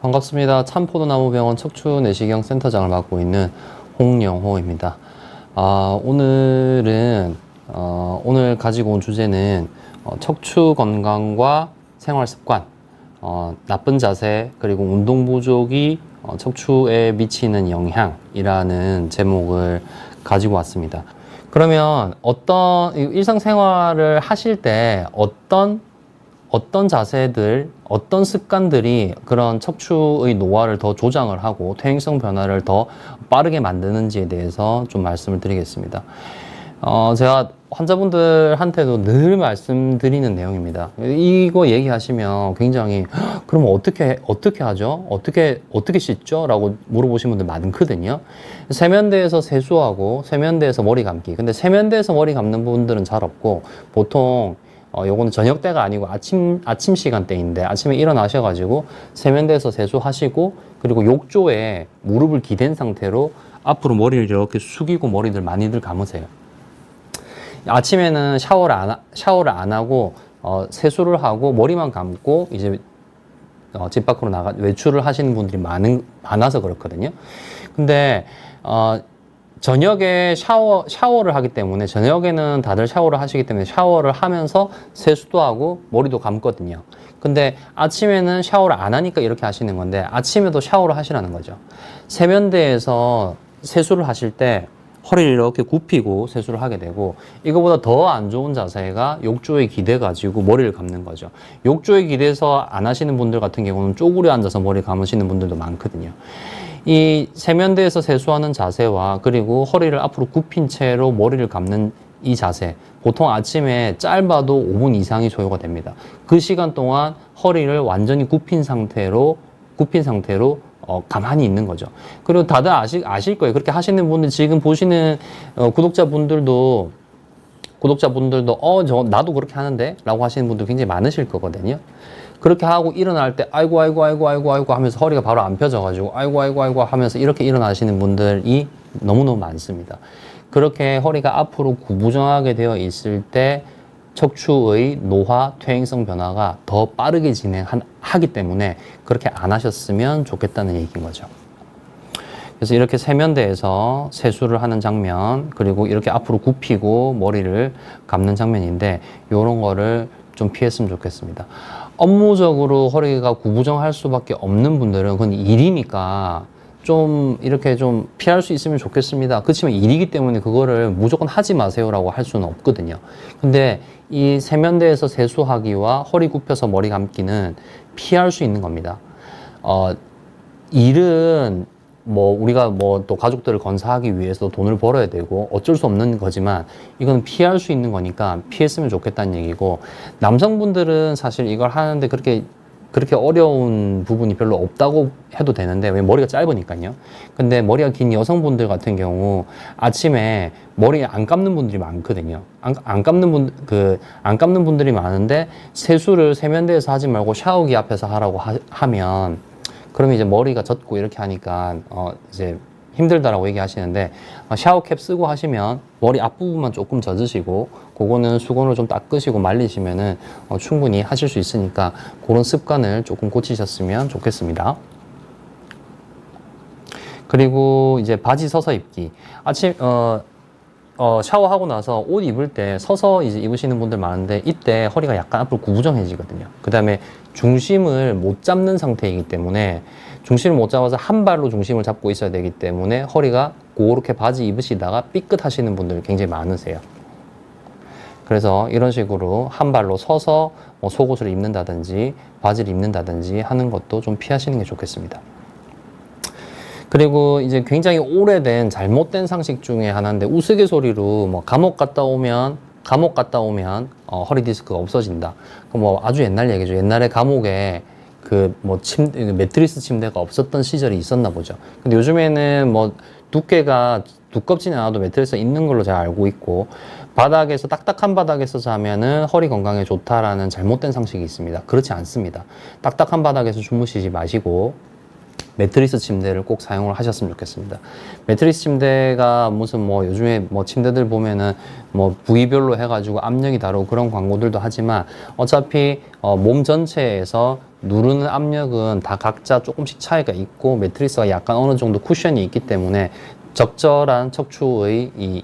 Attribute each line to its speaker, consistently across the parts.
Speaker 1: 반갑습니다. 참포도나무병원 척추 내시경 센터장을 맡고 있는 홍영호입니다. 아, 오늘은 어, 오늘 가지고 온 주제는 어, 척추 건강과 생활 습관, 어, 나쁜 자세 그리고 운동 부족이 어, 척추에 미치는 영향이라는 제목을 가지고 왔습니다. 그러면 어떤 이 일상생활을 하실 때 어떤 어떤 자세들, 어떤 습관들이 그런 척추의 노화를 더 조장을 하고 퇴행성 변화를 더 빠르게 만드는지에 대해서 좀 말씀을 드리겠습니다. 어, 제가 환자분들한테도 늘 말씀드리는 내용입니다. 이거 얘기하시면 굉장히 "헉, 그럼 어떻게 어떻게 하죠? 어떻게 어떻게 씻죠? 라고 물어보시는 분들 많거든요. 세면대에서 세수하고 세면대에서 머리 감기. 근데 세면대에서 머리 감는 분들은 잘 없고 보통 어, 요거는 저녁 때가 아니고 아침, 아침 시간대인데 아침에 일어나셔가지고 세면대에서 세수하시고 그리고 욕조에 무릎을 기댄 상태로 앞으로 머리를 이렇게 숙이고 머리를 많이들 감으세요. 아침에는 샤워를 안, 하- 샤워를 안 하고 어, 세수를 하고 머리만 감고 이제 어, 집 밖으로 나가 외출을 하시는 분들이 많은 많아서 그렇거든요. 근데 어, 저녁에 샤워 샤워를 하기 때문에 저녁에는 다들 샤워를 하시기 때문에 샤워를 하면서 세수도 하고 머리도 감거든요. 근데 아침에는 샤워를 안 하니까 이렇게 하시는 건데 아침에도 샤워를 하시라는 거죠. 세면대에서 세수를 하실 때 허리를 이렇게 굽히고 세수를 하게 되고 이거보다 더 안 좋은 자세가 욕조에 기대 가지고 머리를 감는 거죠. 욕조에 기대서 안 하시는 분들 같은 경우는 쪼그려 앉아서 머리 감으시는 분들도 많거든요. 이 세면대에서 세수하는 자세와 그리고 허리를 앞으로 굽힌 채로 머리를 감는 이 자세 보통 아침에 짧아도 5분 이상이 소요가 됩니다. 그 시간 동안 허리를 완전히 굽힌 상태로 굽힌 상태로 어, 가만히 있는 거죠. 그리고 다들 아실, 아실 거예요. 그렇게 하시는 분들 지금 보시는 어, 구독자분들도 구독자분들도 어 저 나도 그렇게 하는데 라고 하시는 분들 굉장히 많으실 거거든요. 그렇게 하고 일어날 때 아이고 아이고 아이고 아이고 아이고 하면서 허리가 바로 안 펴져 가지고 아이고 아이고 아이고 하면서 이렇게 일어나시는 분들이 너무너무 많습니다. 그렇게 허리가 앞으로 구부정하게 되어 있을 때 척추의 노화, 퇴행성 변화가 더 빠르게 진행하기 때문에 그렇게 안 하셨으면 좋겠다는 얘기인 거죠. 그래서 이렇게 세면대에서 세수를 하는 장면, 그리고 이렇게 앞으로 굽히고 머리를 감는 장면인데, 요런 거를 좀 피했으면 좋겠습니다. 업무적으로 허리가 구부정할 수밖에 없는 분들은 그건 일이니까 좀 이렇게 좀 피할 수 있으면 좋겠습니다. 그렇지만 일이기 때문에 그거를 무조건 하지 마세요라고 할 수는 없거든요. 근데 이 세면대에서 세수하기와 허리 굽혀서 머리 감기는 피할 수 있는 겁니다. 어, 일은 뭐 우리가 뭐 또 가족들을 건사하기 위해서 돈을 벌어야 되고 어쩔 수 없는 거지만 이건 피할 수 있는 거니까 피했으면 좋겠다는 얘기고 남성분들은 사실 이걸 하는데 그렇게 그렇게 어려운 부분이 별로 없다고 해도 되는데 왜 머리가 짧으니까요. 근데 머리가 긴 여성분들 같은 경우 아침에 머리 안 감는 분들이 많거든요. 안, 안 감는 분 그 안 감는 분들이 많은데 세수를 세면대에서 하지 말고 샤워기 앞에서 하라고 하, 하면 그러면 이제 머리가 젖고 이렇게 하니까 어 이제 힘들다라고 얘기하시는데 어, 샤워캡 쓰고 하시면 머리 앞부분만 조금 젖으시고 그거는 수건으로 좀 닦으시고 말리시면은 어, 충분히 하실 수 있으니까 그런 습관을 조금 고치셨으면 좋겠습니다. 그리고 이제 바지 서서 입기. 아침 어, 어 샤워하고 나서 옷 입을 때 서서 이제 입으시는 분들 많은데 이때 허리가 약간 앞으로 구부정해지거든요. 그 다음에 중심을 못 잡는 상태이기 때문에 중심을 못 잡아서 한 발로 중심을 잡고 있어야 되기 때문에 허리가 그렇게 바지 입으시다가 삐끗하시는 분들 굉장히 많으세요. 그래서 이런 식으로 한 발로 서서 뭐 속옷을 입는다든지 바지를 입는다든지 하는 것도 좀 피하시는 게 좋겠습니다. 그리고 이제 굉장히 오래된 잘못된 상식 중에 하나인데 우스갯소리로 뭐 감옥 갔다 오면 감옥 갔다 오면 어, 허리 디스크가 없어진다. 그뭐 아주 옛날 얘기죠. 옛날에 감옥에 그뭐 침 매트리스 침대가 없었던 시절이 있었나 보죠. 근데 요즘에는 뭐 두께가 두껍지는 않아도 매트리스가 있는 걸로 제가 알고 있고 바닥에서 딱딱한 바닥에서 자면은 허리 건강에 좋다라는 잘못된 상식이 있습니다. 그렇지 않습니다. 딱딱한 바닥에서 주무시지 마시고 매트리스 침대를 꼭 사용을 하셨으면 좋겠습니다. 매트리스 침대가 무슨 뭐 요즘에 뭐 침대들 보면은 뭐 부위별로 해가지고 압력이 다르고 그런 광고들도 하지만 어차피 어, 몸 전체에서 누르는 압력은 다 각자 조금씩 차이가 있고 매트리스가 약간 어느 정도 쿠션이 있기 때문에 적절한 척추의 이,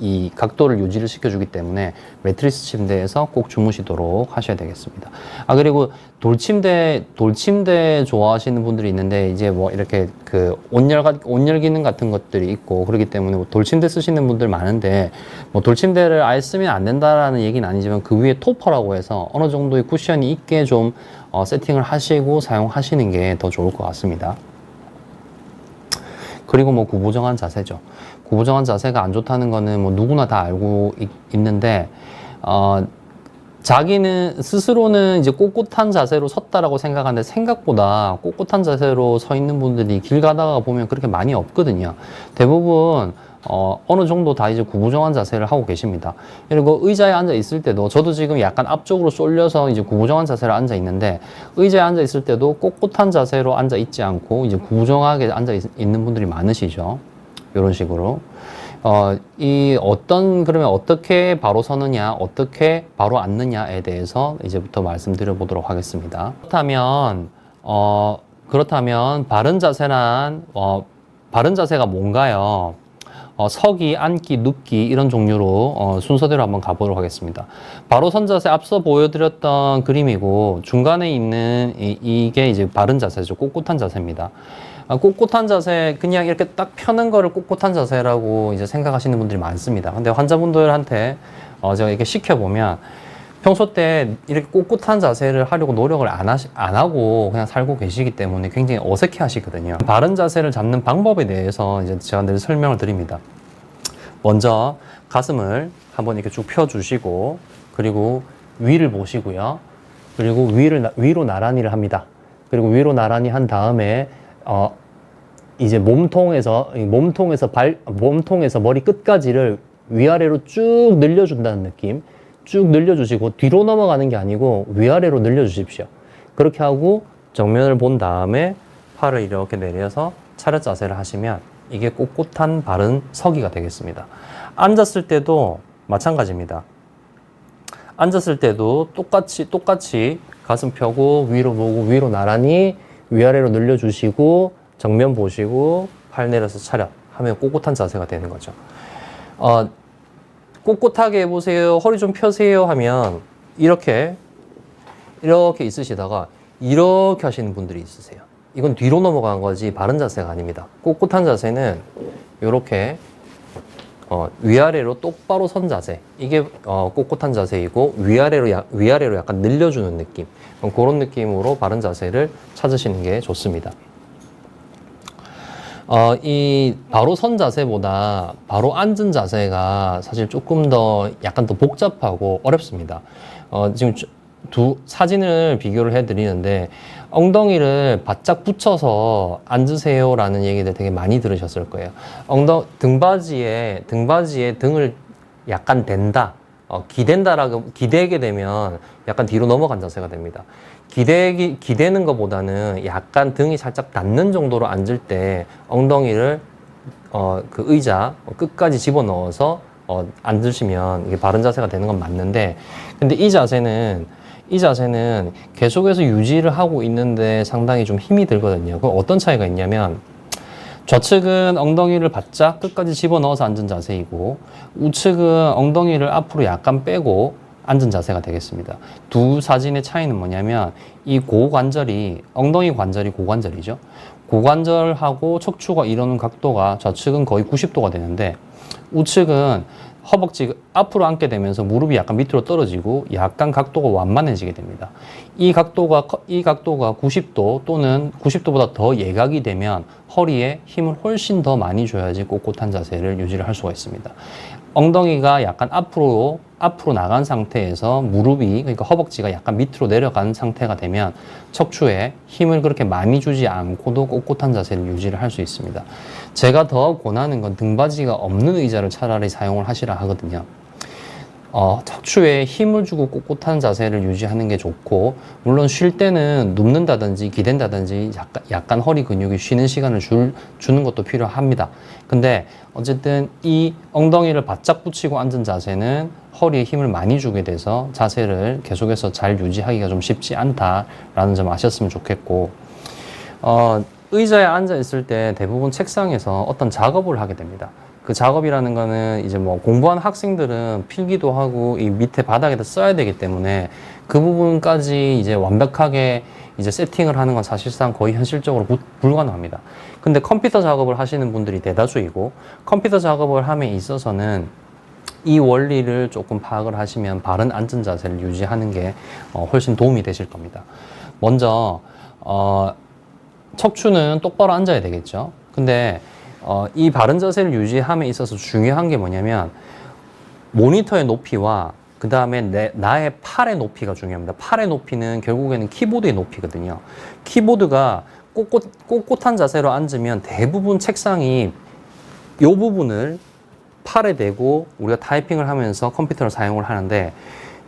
Speaker 1: 이 각도를 유지를 시켜주기 때문에 매트리스 침대에서 꼭 주무시도록 하셔야 되겠습니다. 아 그리고 돌침대 돌침대 좋아하시는 분들이 있는데 이제 뭐 이렇게 그 온열 가- 온열 기능 같은 것들이 있고 그렇기 때문에 뭐 돌침대 쓰시는 분들 많은데 뭐 돌침대를 아예 쓰면 안 된다라는 얘기는 아니지만 그 위에 토퍼라고 해서 어느 정도의 쿠션이 있게 좀 어, 세팅을 하시고 사용하시는 게 더 좋을 것 같습니다. 그리고 뭐 구부정한 자세죠. 구부정한 자세가 안 좋다는 거는 뭐 누구나 다 알고 있, 있는데 어 자기는 스스로는 이제 꼿꼿한 자세로 섰다라고 생각하는데 생각보다 꼿꼿한 자세로 서 있는 분들이 길 가다가 보면 그렇게 많이 없거든요. 대부분 어, 어느 정도 다 이제 구부정한 자세를 하고 계십니다. 그리고 의자에 앉아 있을 때도 저도 지금 약간 앞쪽으로 쏠려서 이제 구부정한 자세로 앉아 있는데 의자에 앉아 있을 때도 꼿꼿한 자세로 앉아 있지 않고 이제 구부정하게 앉아 있, 있는 분들이 많으시죠. 이런 식으로. 어, 이 어떤 그러면 어떻게 바로 서느냐, 어떻게 바로 앉느냐에 대해서 이제부터 말씀드려 보도록 하겠습니다. 그렇다면 어, 그렇다면 바른 자세란 어, 바른 자세가 뭔가요? 어, 서기, 앉기, 눕기 이런 종류로 어, 순서대로 한번 가보도록 하겠습니다. 바로 선 자세 앞서 보여드렸던 그림이고 중간에 있는 이, 이게 이제 바른 자세죠. 꼿꼿한 자세입니다. 아, 꼿꼿한 자세 그냥 이렇게 딱 펴는 거를 꼿꼿한 자세라고 이제 생각하시는 분들이 많습니다. 근데 환자분들한테 어, 제가 이렇게 시켜보면 평소 때 이렇게 꼿꼿한 자세를 하려고 노력을 안, 하시, 안 하고 그냥 살고 계시기 때문에 굉장히 어색해 하시거든요. 바른 자세를 잡는 방법에 대해서 이제 제가 늘 설명을 드립니다. 먼저 가슴을 한번 이렇게 쭉 펴주시고 그리고 위를 보시고요. 그리고 위를 나- 위로 나란히를 합니다. 그리고 위로 나란히 한 다음에 어 이제 몸통에서 이 몸통에서 발 몸통에서 머리 끝까지를 위아래로 쭉 늘려준다는 느낌. 쭉 늘려주시고 뒤로 넘어가는 게 아니고 위아래로 늘려주십시오. 그렇게 하고 정면을 본 다음에 팔을 이렇게 내려서 차렷 자세를 하시면 이게 꼿꼿한 바른 서기가 되겠습니다. 앉았을 때도 마찬가지입니다. 앉았을 때도 똑같이 똑같이 가슴 펴고 위로 보고 위로 나란히 위아래로 늘려주시고 정면 보시고 팔 내려서 차렷 하면 꼿꼿한 자세가 되는 거죠. 어, 꼿꼿하게 해보세요. 허리 좀 펴세요 하면 이렇게 이렇게 있으시다가 이렇게 하시는 분들이 있으세요. 이건 뒤로 넘어간 거지 바른 자세가 아닙니다. 꼿꼿한 자세는 이렇게 어, 위아래로 똑바로 선 자세. 이게 어, 꼿꼿한 자세이고 위아래로 야- 위아래로 약간 늘려주는 느낌. 어, 그런 느낌으로 바른 자세를 찾으시는 게 좋습니다. 어, 이 바로 선 자세보다 바로 앉은 자세가 사실 조금 더 약간 더 복잡하고 어렵습니다. 어, 지금 주- 두 사진을 비교를 해드리는데 엉덩이를 바짝 붙여서 앉으세요라는 얘기들 되게 많이 들으셨을 거예요. 엉덩 등바지에 등바지에 등을 약간 댄다. 어, 기댄다라고 기대게 되면 약간 뒤로 넘어간 자세가 됩니다. 기대기 기대는 것보다는 약간 등이 살짝 닿는 정도로 앉을 때 엉덩이를 어, 그 의자 끝까지 집어 넣어서 어, 앉으시면 이게 바른 자세가 되는 건 맞는데 근데 이 자세는 이 자세는 계속해서 유지를 하고 있는데 상당히 좀 힘이 들거든요. 그 어떤 차이가 있냐면 좌측은 엉덩이를 바짝 끝까지 집어넣어서 앉은 자세이고 우측은 엉덩이를 앞으로 약간 빼고 앉은 자세가 되겠습니다. 두 사진의 차이는 뭐냐면 이 고관절이 엉덩이 관절이 고관절이죠. 고관절하고 척추가 이루는 각도가 좌측은 거의 90도가 되는데 우측은 허벅지 앞으로 앉게 되면서 무릎이 약간 밑으로 떨어지고 약간 각도가 완만해지게 됩니다. 이 각도가 커- 이 각도가 90도 또는 90도보다 더 예각이 되면 허리에 힘을 훨씬 더 많이 줘야지 꼿꼿한 자세를 유지를 할 수가 있습니다. 엉덩이가 약간 앞으로 앞으로 나간 상태에서 무릎이 그러니까 허벅지가 약간 밑으로 내려간 상태가 되면 척추에 힘을 그렇게 많이 주지 않고도 꼿꼿한 자세를 유지를 할 수 있습니다. 제가 더 권하는 건 등받이가 없는 의자를 차라리 사용을 하시라 하거든요. 어, 척추에 힘을 주고 꼿꼿한 자세를 유지하는 게 좋고 물론 쉴 때는 눕는다든지 기댄다든지 약간, 약간 허리 근육이 쉬는 시간을 줄, 주는 것도 필요합니다. 근데 어쨌든 이 엉덩이를 바짝 붙이고 앉은 자세는 허리에 힘을 많이 주게 돼서 자세를 계속해서 잘 유지하기가 좀 쉽지 않다라는 점 아셨으면 좋겠고 어, 의자에 앉아 있을 때 대부분 책상에서 어떤 작업을 하게 됩니다. 그 작업이라는 거는 이제 뭐 공부한 학생들은 필기도 하고 이 밑에 바닥에다 써야 되기 때문에 그 부분까지 이제 완벽하게 이제 세팅을 하는 건 사실상 거의 현실적으로 부- 불가능합니다. 근데 컴퓨터 작업을 하시는 분들이 대다수이고 컴퓨터 작업을 함에 있어서는 이 원리를 조금 파악을 하시면 바른 앉은 자세를 유지하는 게 어, 훨씬 도움이 되실 겁니다. 먼저 어, 척추는 똑바로 앉아야 되겠죠. 근데 어, 이 바른 자세를 유지함에 있어서 중요한 게 뭐냐면 모니터의 높이와 그 다음에 내, 나의 팔의 높이가 중요합니다. 팔의 높이는 결국에는 키보드의 높이거든요. 키보드가 꼿꼿, 꼿꼿한 자세로 앉으면 대부분 책상이 이 부분을 팔에 대고 우리가 타이핑을 하면서 컴퓨터를 사용을 하는데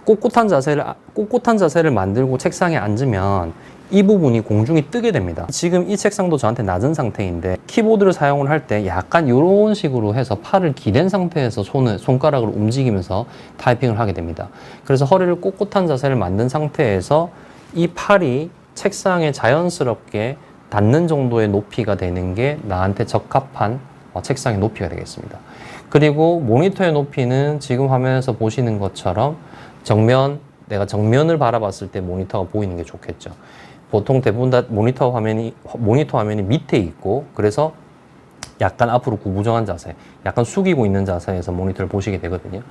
Speaker 1: 꼿꼿한 자세를 꼿꼿한 자세를 만들고 책상에 앉으면 이 부분이 공중이 뜨게 됩니다. 지금 이 책상도 저한테 낮은 상태인데 키보드를 사용을 할 때 약간 이런 식으로 해서 팔을 기댄 상태에서 손을 손가락을 움직이면서 타이핑을 하게 됩니다. 그래서 허리를 꼿꼿한 자세를 만든 상태에서 이 팔이 책상에 자연스럽게 닿는 정도의 높이가 되는 게 나한테 적합한 어, 책상의 높이가 되겠습니다. 그리고 모니터의 높이는 지금 화면에서 보시는 것처럼 정면, 내가 정면을 바라봤을 때 모니터가 보이는 게 좋겠죠. 보통 대부분 다 모니터 화면이, 모니터 화면이 밑에 있고, 그래서 약간 앞으로 구부정한 자세, 약간 숙이고 있는 자세에서 모니터를 보시게 되거든요.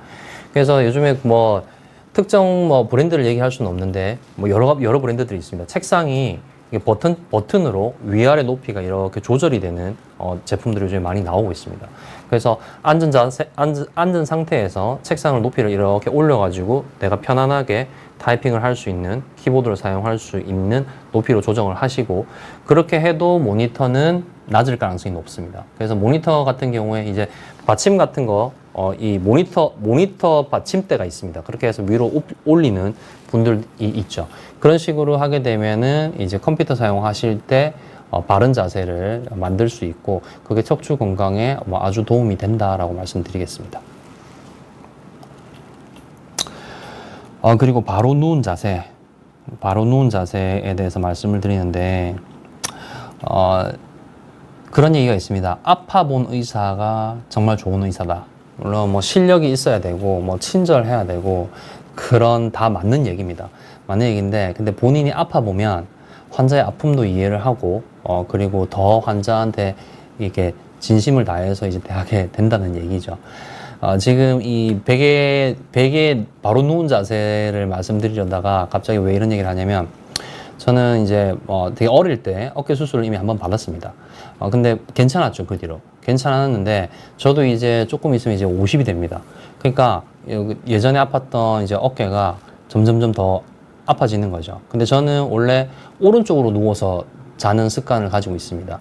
Speaker 1: 그래서 요즘에 뭐 특정 뭐 브랜드를 얘기할 수는 없는데 뭐 여러 여러 브랜드들이 있습니다. 책상이 버튼 버튼으로 위아래 높이가 이렇게 조절이 되는 어, 제품들이 요즘에 많이 나오고 있습니다. 그래서 앉은 자세 앉은, 앉은 상태에서 책상을 높이를 이렇게 올려가지고 내가 편안하게 타이핑을 할 수 있는 키보드를 사용할 수 있는 높이로 조정을 하시고 그렇게 해도 모니터는 낮을 가능성이 높습니다. 그래서 모니터 같은 경우에 이제 받침 같은 거, 어, 이 모니터, 모니터 받침대가 있습니다. 그렇게 해서 위로 옵- 올리는 분들이 있죠. 그런 식으로 하게 되면은 이제 컴퓨터 사용하실 때 어, 바른 자세를 만들 수 있고 그게 척추 건강에 뭐 아주 도움이 된다라고 말씀드리겠습니다. 어, 그리고 바로 누운 자세, 바로 누운 자세에 대해서 말씀을 드리는데, 어, 그런 얘기가 있습니다. 아파 본 의사가 정말 좋은 의사다. 물론 뭐 실력이 있어야 되고, 뭐 친절해야 되고, 그런 다 맞는 얘기입니다. 맞는 얘기인데, 근데 본인이 아파 보면 환자의 아픔도 이해를 하고, 어, 그리고 더 환자한테 이렇게 진심을 다해서 이제 대하게 된다는 얘기죠. 어, 지금 이 베개, 베개 바로 누운 자세를 말씀드리려다가 갑자기 왜 이런 얘기를 하냐면 저는 이제 어, 되게 어릴 때 어깨 수술을 이미 한번 받았습니다. 어, 근데 괜찮았죠, 그 뒤로. 괜찮았는데 저도 이제 조금 있으면 이제 50이 됩니다. 그러니까 여- 예전에 아팠던 이제 어깨가 점점점 더 아파지는 거죠. 근데 저는 원래 오른쪽으로 누워서 자는 습관을 가지고 있습니다.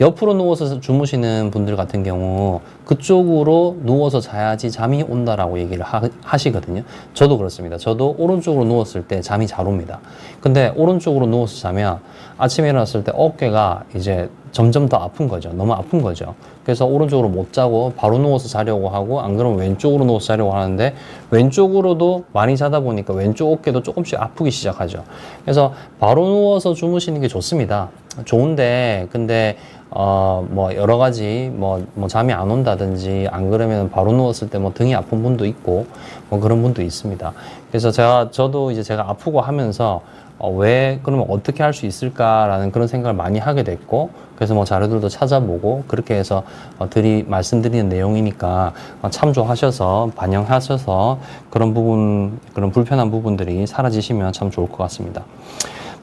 Speaker 1: 옆으로 누워서 주무시는 분들 같은 경우 그쪽으로 누워서 자야지 잠이 온다라고 얘기를 하, 하시거든요. 저도 그렇습니다. 저도 오른쪽으로 누웠을 때 잠이 잘 옵니다. 근데 오른쪽으로 누워서 자면 아침에 일어났을 때 어깨가 이제 점점 더 아픈 거죠. 너무 아픈 거죠. 그래서 오른쪽으로 못 자고 바로 누워서 자려고 하고 안 그러면 왼쪽으로 누워서 자려고 하는데 왼쪽으로도 많이 자다 보니까 왼쪽 어깨도 조금씩 아프기 시작하죠. 그래서 바로 누워서 주무시는 게 좋습니다. 좋은데 근데 어 뭐 여러 가지 뭐, 뭐 잠이 안 온다든지 안 그러면 바로 누웠을 때 뭐 등이 아픈 분도 있고 뭐 그런 분도 있습니다. 그래서 제가 저도 이제 제가 아프고 하면서 어, 왜 그러면 어떻게 할 수 있을까라는 그런 생각을 많이 하게 됐고 그래서 뭐 자료들도 찾아보고 그렇게 해서 어, 드리 말씀드리는 내용이니까 어, 참조하셔서 반영하셔서 그런 부분 그런 불편한 부분들이 사라지시면 참 좋을 것 같습니다.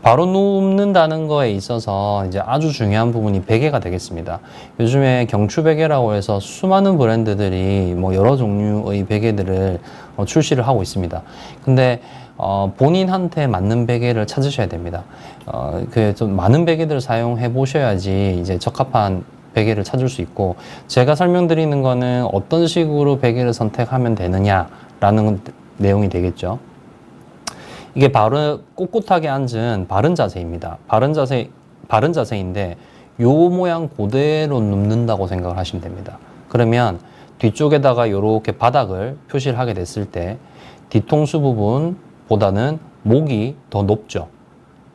Speaker 1: 바로 눕는다는 거에 있어서 이제 아주 중요한 부분이 베개가 되겠습니다. 요즘에 경추 베개라고 해서 수많은 브랜드들이 뭐 여러 종류의 베개들을 어, 출시를 하고 있습니다. 근데 어, 본인한테 맞는 베개를 찾으셔야 됩니다. 어, 그좀 많은 베개들을 사용해 보셔야지 이제 적합한 베개를 찾을 수 있고 제가 설명드리는 거는 어떤 식으로 베개를 선택하면 되느냐라는 내용이 되겠죠. 이게 바른 꼿꼿하게 앉은 바른 자세입니다. 바른 자세 바른 자세인데 요 모양 그대로 눕는다고 생각을 하시면 됩니다. 그러면 뒤쪽에다가 이렇게 바닥을 표시를 하게 됐을 때 뒤통수 부분보다는 목이 더 높죠.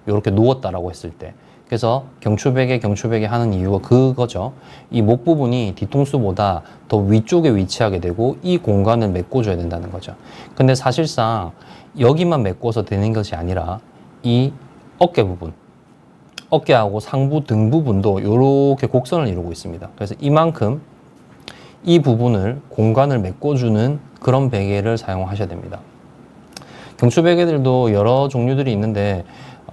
Speaker 1: 이렇게 누웠다라고 했을 때. 그래서 경추베개 경추베개 하는 이유가 그거죠. 이 목 부분이 뒤통수보다 더 위쪽에 위치하게 되고 이 공간을 메꿔줘야 된다는 거죠. 근데 사실상 여기만 메꿔서 되는 것이 아니라 이 어깨 부분, 어깨하고 상부 등 부분도 이렇게 곡선을 이루고 있습니다. 그래서 이만큼 이 부분을 공간을 메꿔주는 그런 베개를 사용하셔야 됩니다. 경추 베개들도 여러 종류들이 있는데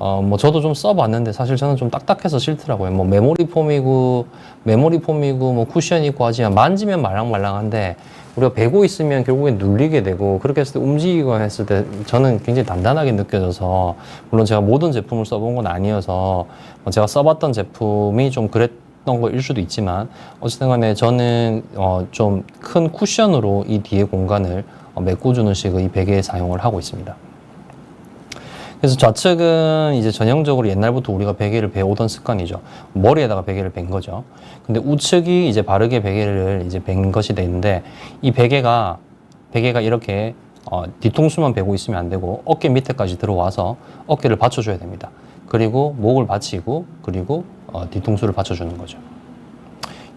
Speaker 1: 어 뭐 저도 좀 써봤는데 사실 저는 좀 딱딱해서 싫더라고요. 뭐 메모리 폼이고 메모리 폼이고 뭐 쿠션 있고 하지만 만지면 말랑말랑한데 우리가 베고 있으면 결국엔 눌리게 되고 그렇게 했을 때 움직이거나 했을 때 저는 굉장히 단단하게 느껴져서 물론 제가 모든 제품을 써본 건 아니어서 뭐 제가 써봤던 제품이 좀 그랬던 거일 수도 있지만 어쨌든 간에 저는 어 좀 큰 쿠션으로 이 뒤에 공간을 어 메꿔주는 식의 이 베개에 사용을 하고 있습니다. 그래서 좌측은 이제 전형적으로 옛날부터 우리가 베개를 베오던 습관이죠. 머리에다가 베개를 벤 거죠. 근데 우측이 이제 바르게 베개를 이제 벤 것이 되는데 이 베개가 베개가 이렇게 어, 뒤통수만 베고 있으면 안 되고 어깨 밑에까지 들어와서 어깨를 받쳐줘야 됩니다. 그리고 목을 받치고 그리고 어, 뒤통수를 받쳐주는 거죠.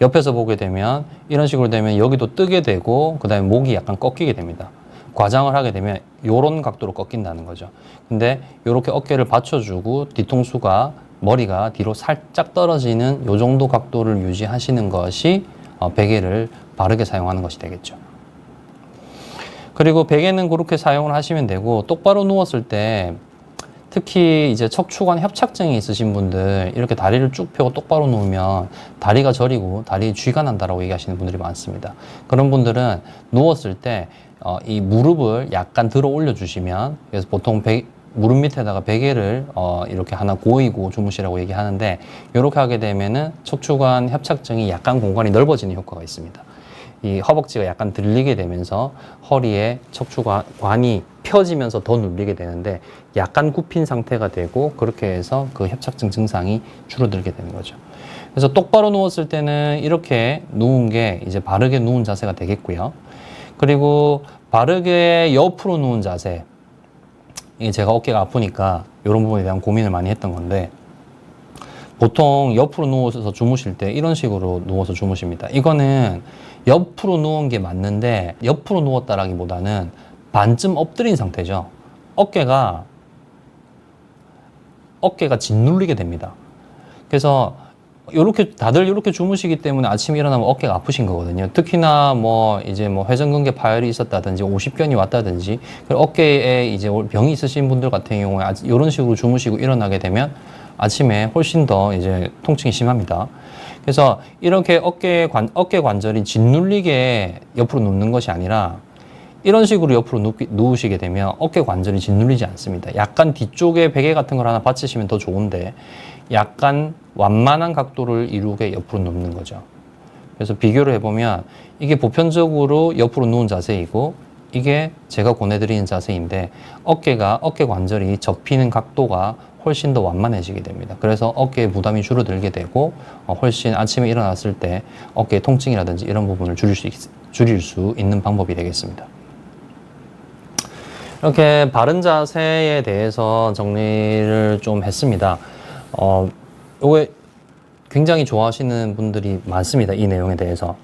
Speaker 1: 옆에서 보게 되면 이런 식으로 되면 여기도 뜨게 되고 그 다음에 목이 약간 꺾이게 됩니다. 과장을 하게 되면 요런 각도로 꺾인다는 거죠. 근데 요렇게 어깨를 받쳐주고 뒤통수가 머리가 뒤로 살짝 떨어지는 요 정도 각도를 유지하시는 것이 어, 베개를 바르게 사용하는 것이 되겠죠. 그리고 베개는 그렇게 사용을 하시면 되고 똑바로 누웠을 때 특히 이제 척추관 협착증이 있으신 분들 이렇게 다리를 쭉 펴고 똑바로 누우면 다리가 저리고 다리에 쥐가 난다라고 얘기하시는 분들이 많습니다. 그런 분들은 누웠을 때 어, 이 무릎을 약간 들어 올려 주시면 그래서 보통 배, 무릎 밑에다가 베개를 어, 이렇게 하나 고이고 주무시라고 얘기하는데 이렇게 하게 되면은 척추관 협착증이 약간 공간이 넓어지는 효과가 있습니다. 이 허벅지가 약간 들리게 되면서 허리에 척추관이 펴지면서 더 눌리게 되는데 약간 굽힌 상태가 되고 그렇게 해서 그 협착증 증상이 줄어들게 되는 거죠. 그래서 똑바로 누웠을 때는 이렇게 누운 게 이제 바르게 누운 자세가 되겠고요. 그리고 바르게 옆으로 누운 자세. 이게 제가 어깨가 아프니까 이런 부분에 대한 고민을 많이 했던 건데 보통 옆으로 누워서 주무실 때 이런 식으로 누워서 주무십니다. 이거는 옆으로 누운 게 맞는데 옆으로 누웠다라기보다는 반쯤 엎드린 상태죠. 어깨가 어깨가 짓눌리게 됩니다. 그래서 이렇게 다들 이렇게 주무시기 때문에 아침에 일어나면 어깨가 아프신 거거든요. 특히나 뭐 이제 뭐 회전근개 파열이 있었다든지 오십견이 왔다든지 어깨에 이제 병이 있으신 분들 같은 경우에 아- 이런 식으로 주무시고 일어나게 되면 아침에 훨씬 더 이제 통증이 심합니다. 그래서 이렇게 어깨 관 어깨 관절이 짓눌리게 옆으로 눕는 것이 아니라 이런 식으로 옆으로 누, 누우시게 되면 어깨 관절이 짓눌리지 않습니다. 약간 뒤쪽에 베개 같은 걸 하나 받치시면 더 좋은데 약간 완만한 각도를 이루게 옆으로 눕는 거죠. 그래서 비교를 해보면 이게 보편적으로 옆으로 누운 자세이고 이게 제가 권해드리는 자세인데 어깨가 어깨 관절이 접히는 각도가 훨씬 더 완만해지게 됩니다. 그래서 어깨에 부담이 줄어들게 되고 어, 훨씬 아침에 일어났을 때 어깨 통증이라든지 이런 부분을 줄일 수, 있, 줄일 수 있는 방법이 되겠습니다. 이렇게 바른 자세에 대해서 정리를 좀 했습니다. 어, 요게 굉장히 좋아하시는 분들이 많습니다. 이 내용에 대해서.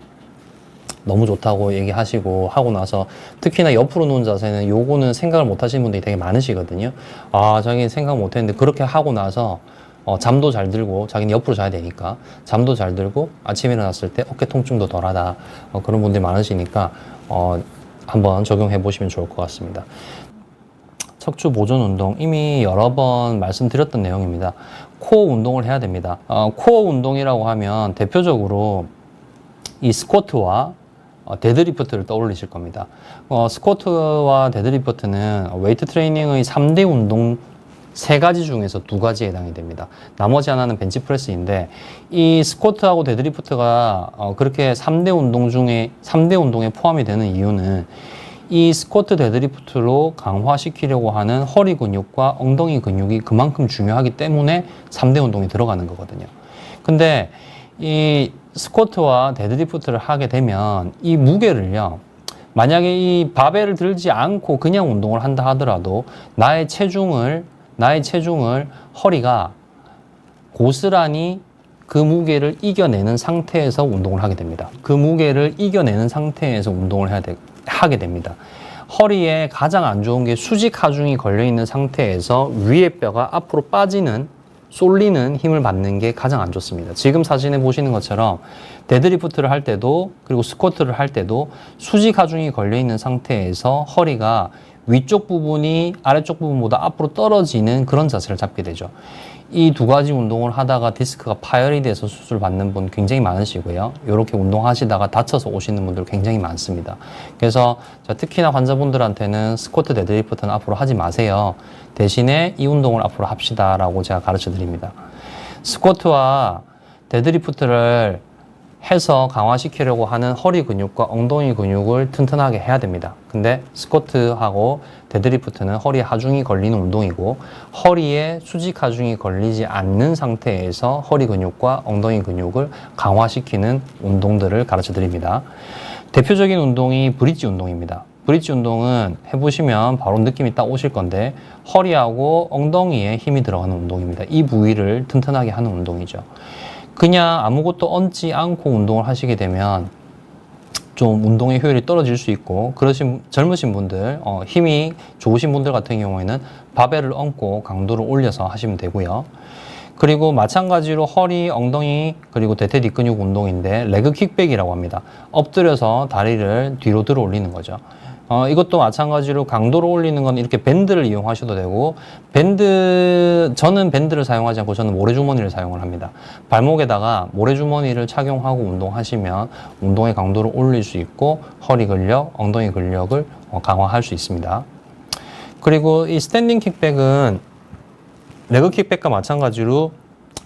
Speaker 1: 너무 좋다고 얘기하시고 하고 나서 특히나 옆으로 누운 자세는 요거는 생각을 못 하시는 분들이 되게 많으시거든요. 아, 자기는 생각 못 했는데 그렇게 하고 나서 어, 잠도 잘 들고 자기는 옆으로 자야 되니까 잠도 잘 들고 아침에 일어났을 때 어깨 통증도 덜하다 어, 그런 분들이 많으시니까 어, 한번 적용해 보시면 좋을 것 같습니다. 척추 보존 운동 이미 여러 번 말씀드렸던 내용입니다. 코어 운동을 해야 됩니다. 어, 코어 운동이라고 하면 대표적으로 이 스쿼트와 어, 데드리프트를 떠올리실 겁니다. 어, 스쿼트와 데드리프트는 웨이트 트레이닝의 3대 운동 세 가지 중에서 두 가지에 해당이 됩니다. 나머지 하나는 벤치프레스인데 이 스쿼트하고 데드리프트가 어, 그렇게 3대 운동 중에 3대 운동에 포함이 되는 이유는 이 스쿼트 데드리프트로 강화시키려고 하는 허리 근육과 엉덩이 근육이 그만큼 중요하기 때문에 3대 운동이 들어가는 거거든요. 근데 이 스쿼트와 데드리프트를 하게 되면 이 무게를요. 만약에 이 바벨을 들지 않고 그냥 운동을 한다 하더라도 나의 체중을 나의 체중을 허리가 고스란히 그 무게를 이겨내는 상태에서 운동을 하게 됩니다. 그 무게를 이겨내는 상태에서 운동을 해야 돼, 하게 됩니다. 허리에 가장 안 좋은 게 수직 하중이 걸려 있는 상태에서 위에 뼈가 앞으로 빠지는 쏠리는 힘을 받는 게 가장 안 좋습니다. 지금 사진에 보시는 것처럼 데드리프트를 할 때도 그리고 스쿼트를 할 때도 수직 하중이 걸려 있는 상태에서 허리가 위쪽 부분이 아래쪽 부분보다 앞으로 떨어지는 그런 자세를 잡게 되죠. 이 두 가지 운동을 하다가 디스크가 파열이 돼서 수술 받는 분 굉장히 많으시고요. 이렇게 운동하시다가 다쳐서 오시는 분들 굉장히 많습니다. 그래서 자, 특히나 환자분들한테는 스쿼트 데드리프트는 앞으로 하지 마세요. 대신에 이 운동을 앞으로 합시다라고 제가 가르쳐 드립니다. 스쿼트와 데드리프트를 해서 강화시키려고 하는 허리 근육과 엉덩이 근육을 튼튼하게 해야 됩니다. 근데 스쿼트하고 데드리프트는 허리 하중이 걸리는 운동이고 허리에 수직 하중이 걸리지 않는 상태에서 허리 근육과 엉덩이 근육을 강화시키는 운동들을 가르쳐 드립니다. 대표적인 운동이 브릿지 운동입니다. 브릿지 운동은 해보시면 바로 느낌이 딱 오실 건데 허리하고 엉덩이에 힘이 들어가는 운동입니다. 이 부위를 튼튼하게 하는 운동이죠. 그냥 아무것도 얹지 않고 운동을 하시게 되면 좀 운동의 효율이 떨어질 수 있고 그러신 젊으신 분들 어, 힘이 좋으신 분들 같은 경우에는 바벨을 얹고 강도를 올려서 하시면 되고요. 그리고 마찬가지로 허리, 엉덩이 그리고 대퇴 뒷근육 운동인데 레그 킥백이라고 합니다. 엎드려서 다리를 뒤로 들어 올리는 거죠. 어, 이것도 마찬가지로 강도를 올리는 건 이렇게 밴드를 이용하셔도 되고 밴드 저는 밴드를 사용하지 않고 저는 모래주머니를 사용을 합니다. 발목에다가 모래주머니를 착용하고 운동하시면 운동의 강도를 올릴 수 있고 허리 근력, 엉덩이 근력을 어, 강화할 수 있습니다. 그리고 이 스탠딩 킥백은 레그 킥백과 마찬가지로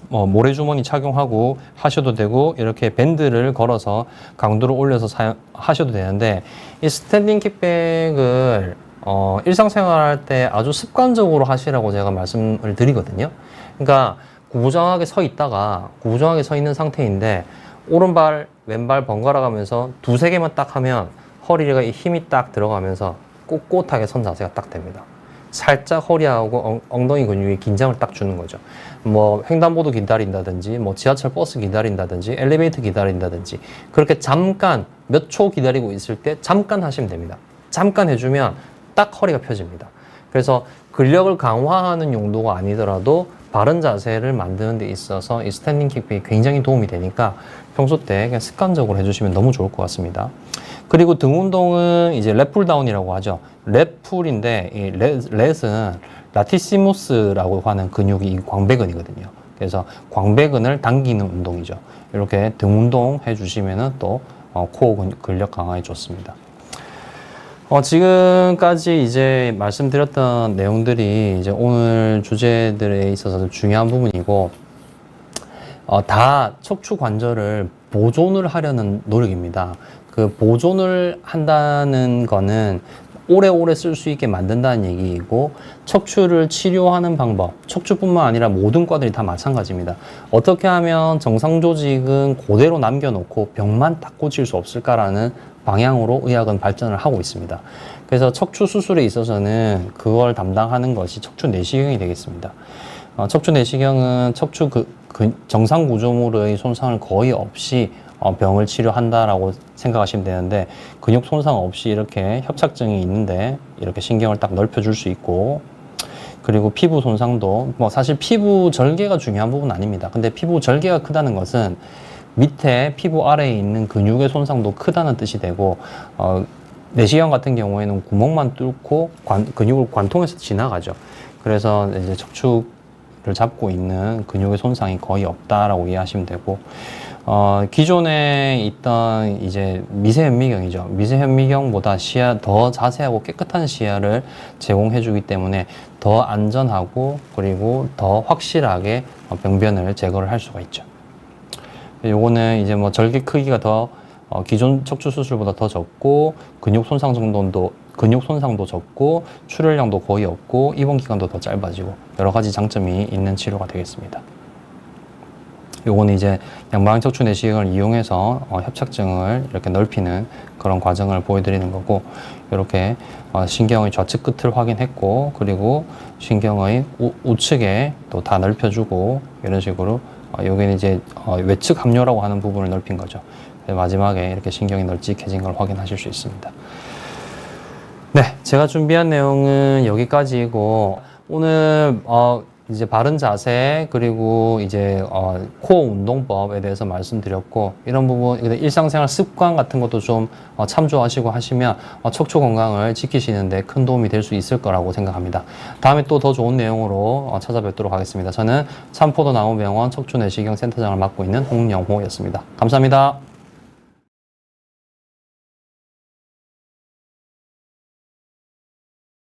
Speaker 1: 뭐 모래주머니 착용하고 하셔도 되고 이렇게 밴드를 걸어서 강도를 올려서 사용, 하셔도 되는데 이 스탠딩 킥백을 어, 일상생활 할 때 아주 습관적으로 하시라고 제가 말씀을 드리거든요. 그러니까 구부정하게 서 있다가 구부정하게 서 있는 상태인데 오른발 왼발 번갈아 가면서 두세 개만 딱 하면 허리가 힘이 딱 들어가면서 꼿꼿하게 선 자세가 딱 됩니다. 살짝 허리하고 엉- 엉덩이 근육이 긴장을 딱 주는 거죠. 뭐 횡단보도 기다린다든지, 뭐 지하철 버스 기다린다든지, 엘리베이터 기다린다든지 그렇게 잠깐 몇 초 기다리고 있을 때 잠깐 하시면 됩니다. 잠깐 해주면 딱 허리가 펴집니다. 그래서 근력을 강화하는 용도가 아니더라도 바른 자세를 만드는 데 있어서 이 스탠딩 킥백이 굉장히 도움이 되니까 평소 때 그냥 습관적으로 해주시면 너무 좋을 것 같습니다. 그리고 등 운동은 이제 랩풀 다운이라고 하죠. 랩풀인데 이 레, 렛은 라티시무스라고 하는 근육이 이 광배근이거든요. 그래서 광배근을 당기는 운동이죠. 이렇게 등 운동 해주시면은 또 어, 코어 근- 근력 강화에 좋습니다. 어, 지금까지 이제 말씀드렸던 내용들이 이제 오늘 주제들에 있어서 중요한 부분이고, 어, 다 척추 관절을 보존을 하려는 노력입니다. 그 보존을 한다는 거는 오래오래 쓸 수 있게 만든다는 얘기이고 척추를 치료하는 방법, 척추뿐만 아니라 모든 과들이 다 마찬가지입니다. 어떻게 하면 정상 조직은 그대로 남겨놓고 병만 딱 고칠 수 없을까라는 방향으로 의학은 발전을 하고 있습니다. 그래서 척추 수술에 있어서는 그걸 담당하는 것이 척추 내시경이 되겠습니다. 어, 척추 내시경은 척추 그, 그 정상 구조물의 손상을 거의 없이 어, 병을 치료한다라고 생각하시면 되는데 근육 손상 없이 이렇게 협착증이 있는데 이렇게 신경을 딱 넓혀줄 수 있고 그리고 피부 손상도 뭐 사실 피부 절개가 중요한 부분은 아닙니다. 근데 피부 절개가 크다는 것은 밑에 피부 아래에 있는 근육의 손상도 크다는 뜻이 되고 어, 내시경 같은 경우에는 구멍만 뚫고 관- 근육을 관통해서 지나가죠. 그래서 이제 척추 를 잡고 있는 근육의 손상이 거의 없다라고 이해하시면 되고 어, 기존에 있던 이제 미세 현미경이죠. 미세 현미경보다 시야 더 자세하고 깨끗한 시야를 제공해주기 때문에 더 안전하고 그리고 더 확실하게 어, 병변을 제거를 할 수가 있죠. 요거는 이제 뭐 절개 크기가 더 어, 기존 척추 수술보다 더 적고 근육 손상 정도도 근육 손상도 적고 출혈량도 거의 없고 입원 기간도 더 짧아지고 여러 가지 장점이 있는 치료가 되겠습니다. 요거는 이제 양방 척추 내시경을 이용해서 어, 협착증을 이렇게 넓히는 그런 과정을 보여드리는 거고 이렇게 어, 신경의 좌측 끝을 확인했고 그리고 신경의 우, 우측에 또 다 넓혀주고 이런 식으로 어, 여기는 이제 어, 외측 합류라고 하는 부분을 넓힌 거죠. 마지막에 이렇게 신경이 널찍해진 걸 확인하실 수 있습니다. 네, 제가 준비한 내용은 여기까지이고 오늘 어 이제 바른 자세 그리고 이제 어 코어 운동법에 대해서 말씀드렸고 이런 부분 일상생활 습관 같은 것도 좀 어, 참조하시고 하시면 어, 척추 건강을 지키시는데 큰 도움이 될 수 있을 거라고 생각합니다. 다음에 또 더 좋은 내용으로 어, 찾아뵙도록 하겠습니다. 저는 삼포도 나무병원 척추내시경 센터장을 맡고 있는 홍영호였습니다. 감사합니다.